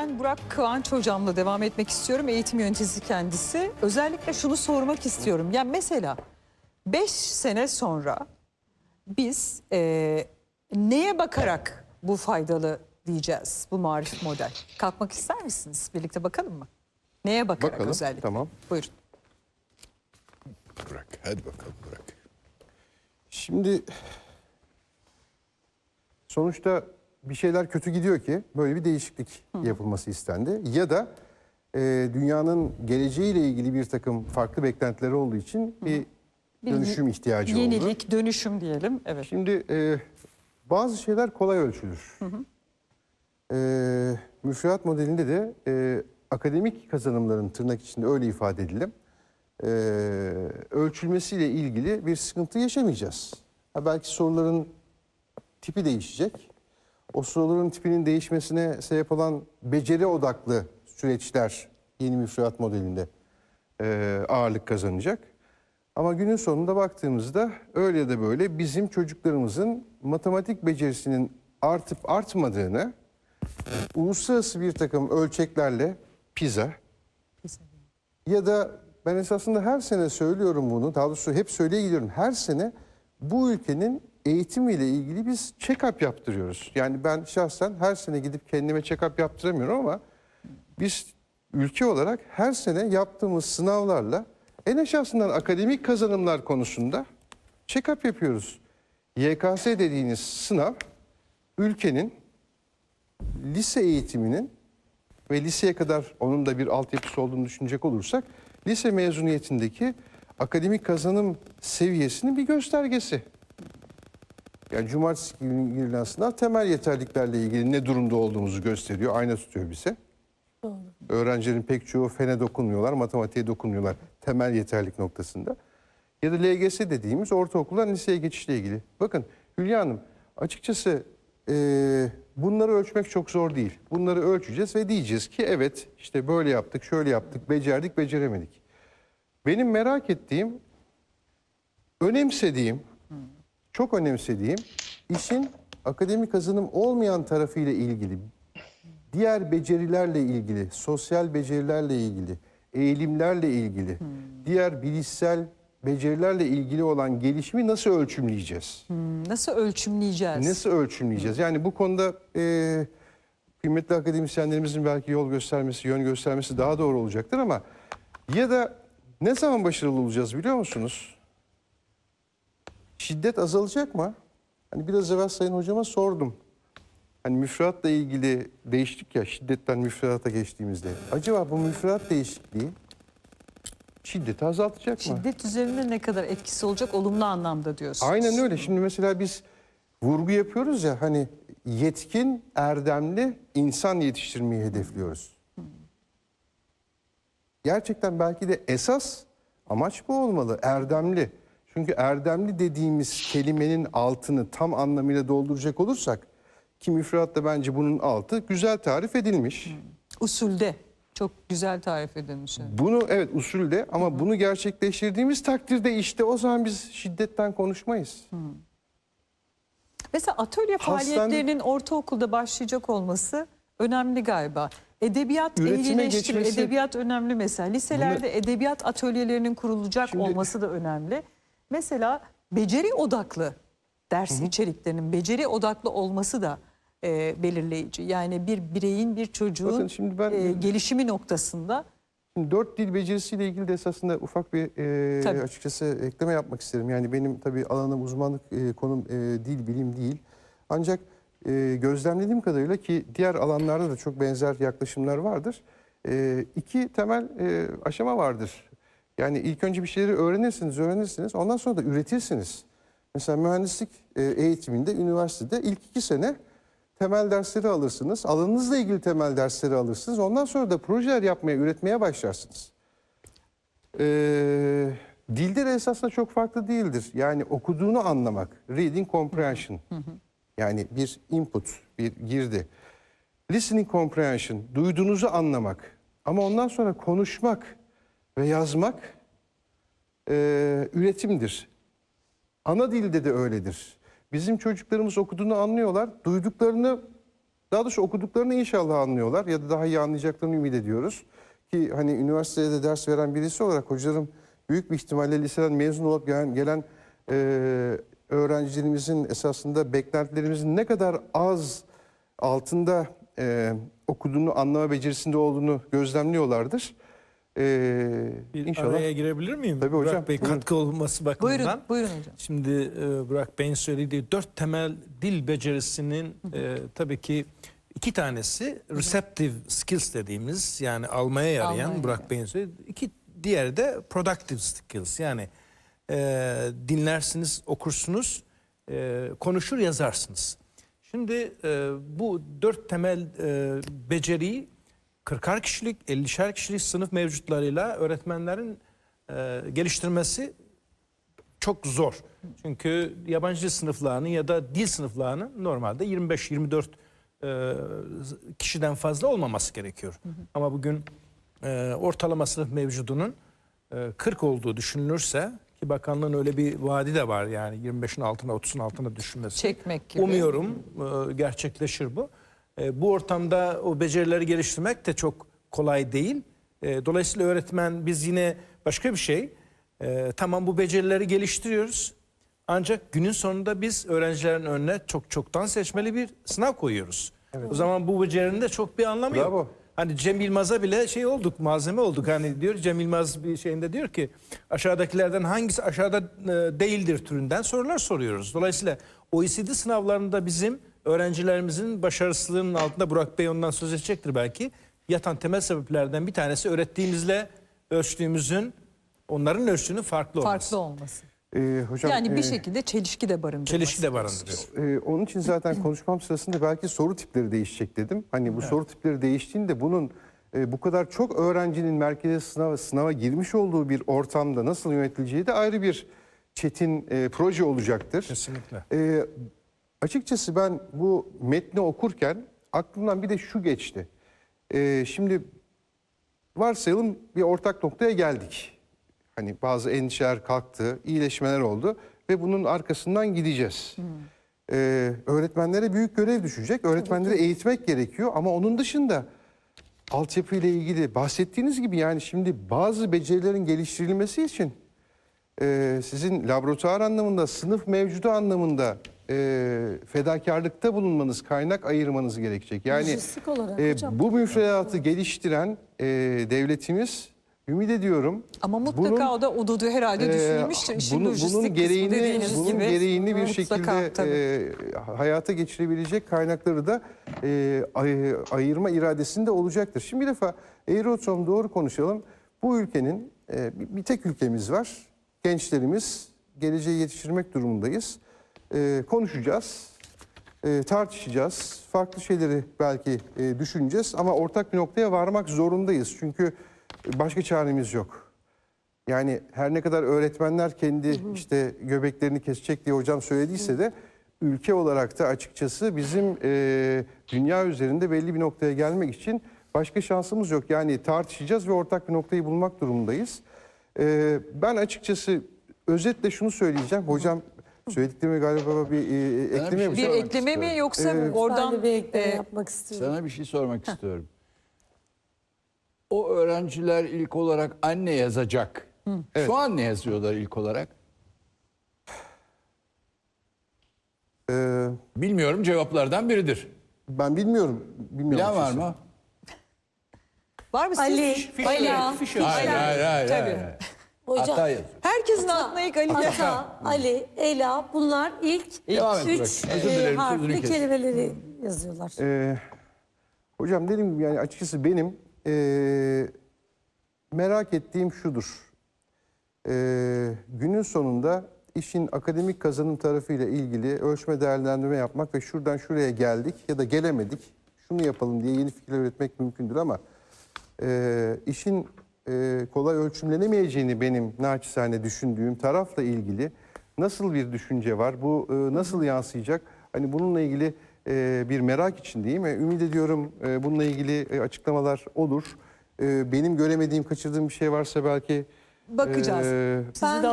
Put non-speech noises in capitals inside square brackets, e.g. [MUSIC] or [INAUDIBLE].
Ben Burak Kıvanç hocamla devam etmek istiyorum. Eğitim yöneticisi kendisi. Özellikle şunu sormak istiyorum. Yani mesela 5 sene sonra biz e, neye bakarak bu faydalı diyeceğiz bu marif model? Kalkmak ister misiniz? Birlikte bakalım mı? Neye bakarak Bakalım, özellikle? tamam. Buyurun. Bırak, hadi bakalım bırak. Şimdi sonuçta bir şeyler kötü gidiyor ki böyle bir değişiklik yapılması istendi. Ya da e, dünyanın geleceğiyle ilgili bir takım farklı beklentileri olduğu için bir, Bir dönüşüm ihtiyacı oldu. Yenilik, dönüşüm diyelim. Evet. Şimdi e, bazı şeyler kolay ölçülür. E, müfredat modelinde de e, akademik kazanımların tırnak içinde öyle ifade edelim. E, ölçülmesiyle ilgili bir sıkıntı yaşamayacağız. Ha, belki soruların tipi değişecek. O soruların tipinin değişmesine sebep olan beceri odaklı süreçler yeni müfredat modelinde e, ağırlık kazanacak. Ama günün sonunda baktığımızda öyle ya da böyle bizim çocuklarımızın matematik becerisinin artıp artmadığını uluslararası bir takım ölçeklerle PISA ya da ben esasında her sene söylüyorum bunu, daha doğrusu hep söyleye gidiyorum. Her sene bu ülkenin eğitimiyle ilgili biz check-up yaptırıyoruz. Yani ben şahsen her sene gidip kendime check-up yaptıramıyorum ama biz ülke olarak her sene yaptığımız sınavlarla en aşağısından akademik kazanımlar konusunda check-up yapıyoruz. YKS dediğiniz sınav ülkenin lise eğitiminin ve liseye kadar onun da bir altyapısı olduğunu düşünecek olursak lise mezuniyetindeki akademik kazanım seviyesinin bir göstergesi. Yani cumartesi günü girilen sınav temel yeterliliklerle ilgili ne durumda olduğumuzu gösteriyor, ayna tutuyor bize. Öğrencilerin pek çoğu fene dokunmuyorlar, matematiğe dokunmuyorlar temel yeterlik noktasında. Ya da LGS dediğimiz ortaokuldan liseye geçişle ilgili. Bakın Hülya Hanım açıkçası eee, bunları ölçmek çok zor değil. Bunları ölçeceğiz ve diyeceğiz ki evet işte böyle yaptık, şöyle yaptık, becerdik, beceremedik. Benim merak ettiğim, önemsediğim, çok önemsediğim işin akademik kazanım olmayan tarafıyla ilgili, diğer becerilerle ilgili, sosyal becerilerle ilgili, eğilimlerle ilgili, diğer bilişsel becerilerle ilgili olan gelişimi nasıl ölçümleyeceğiz? Nasıl ölçümleyeceğiz? Nasıl ölçümleyeceğiz? Yani bu konuda e, kıymetli akademisyenlerimizin belki yol göstermesi, yön göstermesi daha doğru olacaktır ama ya da ne zaman başarılı olacağız biliyor musunuz? Şiddet azalacak mı? Hani biraz evvel Sayın Hocama sordum. Hani müfredatla ilgili değiştik ya şiddetten müfredata geçtiğimizde. Acaba bu müfredat değişikliği şiddeti azaltacak mı? Şiddet üzerinde ne kadar etkisi olacak olumlu anlamda diyorsunuz. Aynen öyle. Şimdi mesela biz vurgu yapıyoruz ya hani yetkin, erdemli insan yetiştirmeyi hedefliyoruz. Gerçekten belki de esas amaç bu olmalı. Erdemli. Çünkü erdemli dediğimiz kelimenin altını tam anlamıyla dolduracak olursak ki müfredatta bence bunun altı güzel tarif edilmiş. Usulde çok güzel tarif edilmiş. evet. Bunu evet usulde ama bunu gerçekleştirdiğimiz takdirde işte o zaman biz şiddetten konuşmayız. Mesela atölye Hastane- faaliyetlerinin ortaokulda başlayacak olması önemli galiba. Edebiyat Üretime ehlileştir, geçmesi- edebiyat önemli mesela. Liselerde edebiyat atölyelerinin kurulacak Şimdi- olması da önemli. Mesela beceri odaklı ders içeriklerinin beceri odaklı olması da e, belirleyici. Yani bir bireyin, bir çocuğun Bakın şimdi ben- e, gelişimi noktasında Şimdi dört dil becerisiyle ilgili de esasında ufak bir e, Tabii. açıkçası ekleme yapmak isterim. Yani benim tabii alanım uzmanlık e, konum e, dil bilim değil. Ancak e, gözlemlediğim kadarıyla ki diğer alanlarda da çok benzer yaklaşımlar vardır. E, iki temel e, aşama vardır. Yani ilk önce bir şeyleri öğrenirsiniz, öğrenirsiniz. Ondan sonra da üretirsiniz. Mesela mühendislik e, eğitiminde üniversitede ilk iki sene temel dersleri alırsınız. Alanınızla ilgili temel dersleri alırsınız. Ondan sonra da projeler yapmaya, üretmeye başlarsınız. Ee, dilde de esasında çok farklı değildir. Yani okuduğunu anlamak, reading comprehension. Yani bir input, bir girdi. Listening comprehension, duyduğunuzu anlamak. Ama ondan sonra konuşmak ve yazmak e, üretimdir. Ana dilde de öyledir. Bizim çocuklarımız okuduğunu anlıyorlar, duyduklarını Daha doğrusu okuduklarını inşallah anlıyorlar ya da daha iyi anlayacaklarını ümit ediyoruz. Ki hani üniversitede ders veren birisi olarak hocalarım büyük bir ihtimalle liseden mezun olup gelen, gelen e, öğrencilerimizin esasında beklentilerimizin ne kadar az altında e, okuduğunu anlama becerisinde olduğunu gözlemliyorlardır. E, Bir inşallah. araya girebilir miyim? Tabii hocam, Burak Bey buyurun. katkı olması bakımından. Buyurun, buyurun hocam. Şimdi e, Burak Bey'in söylediği dört temel dil becerisinin e, tabii ki iki tanesi receptive skills dediğimiz yani almaya yarayan Almaya Burak Bey'in söylediği. iki diğeri de productive skills yani e, dinlersiniz, okursunuz, e, konuşur yazarsınız. Şimdi e, bu dört temel e, beceriyi 40'ar kişilik, 50'şer kişilik sınıf mevcutlarıyla öğretmenlerin e, geliştirmesi çok zor. Çünkü yabancı dil sınıflarının ya da dil sınıflarının normalde 25-24 e, kişiden fazla olmaması gerekiyor. Ama bugün e, ortalama sınıf mevcudunun e, 40 olduğu düşünülürse ki bakanlığın öyle bir vaadi de var yani 25'in altına 30'un altına düşürmesi. Çekmek gibi. Umuyorum e, gerçekleşir bu. E, Bu ortamda o becerileri geliştirmek de çok kolay değil. E, Dolayısıyla öğretmen biz yine başka bir şey. e, Tamam bu becerileri geliştiriyoruz. Ancak günün sonunda biz öğrencilerin önüne çok çoktan seçmeli bir sınav koyuyoruz. O zaman bu becerinin de çok bir anlamı Bravo. yok. Hani Cem Yılmaz'a bile şey olduk, malzeme olduk. Hani diyor Cem Yılmaz bir şeyinde diyor ki aşağıdakilerden hangisi aşağıda değildir türünden sorular soruyoruz. Dolayısıyla OECD sınavlarında bizim öğrencilerimizin başarısızlığının altında Burak Bey ondan söz edecektir belki. Yatan temel sebeplerden bir tanesi öğrettiğimizle ölçtüğümüzün onların ölçtüğünün farklı olması. Farklı olması. E, hocam, Yani bir e, şekilde çelişki de barındırması. Çelişki de barındırıyor. Ee, onun için zaten [CLEARS THROAT] konuşmam sırasında belki soru tipleri değişecek dedim. Hani bu soru tipleri değiştiğinde bunun e, bu kadar çok öğrencinin merkeze sınava, sınava girmiş olduğu bir ortamda nasıl yönetileceği de ayrı bir çetin e, proje olacaktır. Kesinlikle. Ee, açıkçası ben bu metni okurken aklımdan bir de şu geçti. Ee, şimdi varsayalım bir ortak noktaya geldik. Hani bazı endişeler kalktı, iyileşmeler oldu ve bunun arkasından gideceğiz. Ee, öğretmenlere büyük görev düşecek. Öğretmenleri eğitmek gerekiyor ama onun dışında altyapı ile ilgili bahsettiğiniz gibi yani şimdi bazı becerilerin geliştirilmesi için e, sizin laboratuvar anlamında, sınıf mevcudu anlamında e, fedakarlıkta bulunmanız, kaynak ayırmanız gerekecek. Yani Lojistik olarak e, hocam. bu müfredatı geliştiren e, devletimiz ümit ediyorum. Ama mutlaka bunun, o da o da herhalde e, düşünülmüştür. İşin bunun, lojistik bunun gereğini, bunun gibi. gereğini bir Mutlaka, şekilde tabii. e, hayata geçirebilecek kaynakları da e, ay- ayırma iradesinde olacaktır. Şimdi bir defa eğri oturalım doğru konuşalım. Bu ülkenin e, bir, bir tek ülkemiz var. Gençlerimiz geleceği yetiştirmek durumundayız. E, konuşacağız, e, tartışacağız, farklı şeyleri belki e, düşüneceğiz ama ortak bir noktaya varmak zorundayız. Çünkü başka çaremiz yok. Yani her ne kadar öğretmenler kendi işte göbeklerini kesecek diye hocam söylediyse de ülke olarak da açıkçası bizim e, dünya üzerinde belli bir noktaya gelmek için başka şansımız yok. Yani tartışacağız ve ortak bir noktayı bulmak durumundayız. E, ben açıkçası özetle şunu söyleyeceğim. Hocam söylediklerime galiba bir e, ekleme şey Bir yapacağım. sormak ekleme mi istiyorum. yoksa Evet. oradan ben de bir ekleme e, yapmak istiyorum. Sana bir şey sormak istiyorum. O öğrenciler ilk olarak anne yazacak. Şu an ne yazıyorlar ilk olarak? E, Bilmiyorum cevaplardan biridir. ben bilmiyorum. bilmiyorum Bilen var açıkçası. mı? var mı siz? Ali, Fişe- Hayır, hayır, hayır. Tabii. hayır. Hocam. Hata yazıyor. Herkesin aklına ilk Ali. Ata, Ali, Ela bunlar ilk Devam et üç Burak. Özür e, dilerim, sözünü harfli kestim. kelimeleri yazıyorlar. Ee, hocam gibi yani açıkçası benim ee, merak ettiğim şudur. Ee, günün sonunda işin akademik kazanım tarafıyla ilgili ölçme değerlendirme yapmak ve şuradan şuraya geldik ya da gelemedik şunu yapalım diye yeni fikirler üretmek mümkündür ama ee, işin ee, kolay ölçümlenemeyeceğini benim naçizane düşündüğüm tarafla ilgili nasıl bir düşünce var? Bu e, nasıl yansıyacak? Hani bununla ilgili e, bir merak içindeyim ve ümit ediyorum e, bununla ilgili e, açıklamalar olur. E, benim göremediğim, kaçırdığım bir şey varsa belki Bakacağız. e, Sizi de